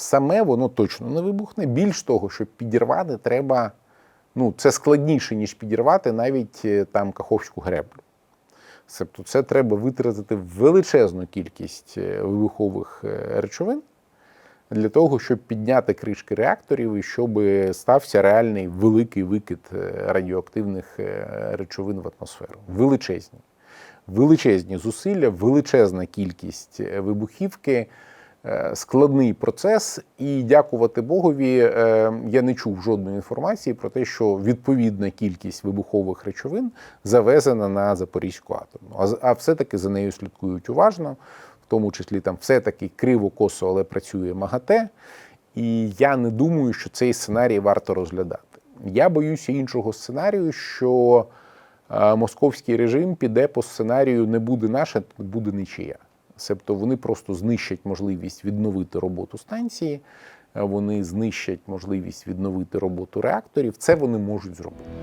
саме воно точно не вибухне. Більш того, щоб підірвати, треба. Ну, це складніше, ніж підірвати навіть е, там Каховську греблю. Тобто це треба витратити величезну кількість е, вибухових е, речовин для того, щоб підняти кришки реакторів і щоб стався реальний великий викид радіоактивних речовин в атмосферу. Величезні. Величезні зусилля, величезна кількість вибухівки, складний процес. І дякувати Богові, е, я не чув жодної інформації про те, що відповідна кількість вибухових речовин завезена на Запорізьку атомну. А все-таки за нею слідкують уважно, в тому числі там все-таки криво косо, але працює МАГАТЕ. І я не думаю, що цей сценарій варто розглядати. Я боюся іншого сценарію, що е, московський режим піде по сценарію не буде наше, буде нічия. Себто вони просто знищать можливість відновити роботу станції, е, вони знищать можливість відновити роботу реакторів. Це вони можуть зробити.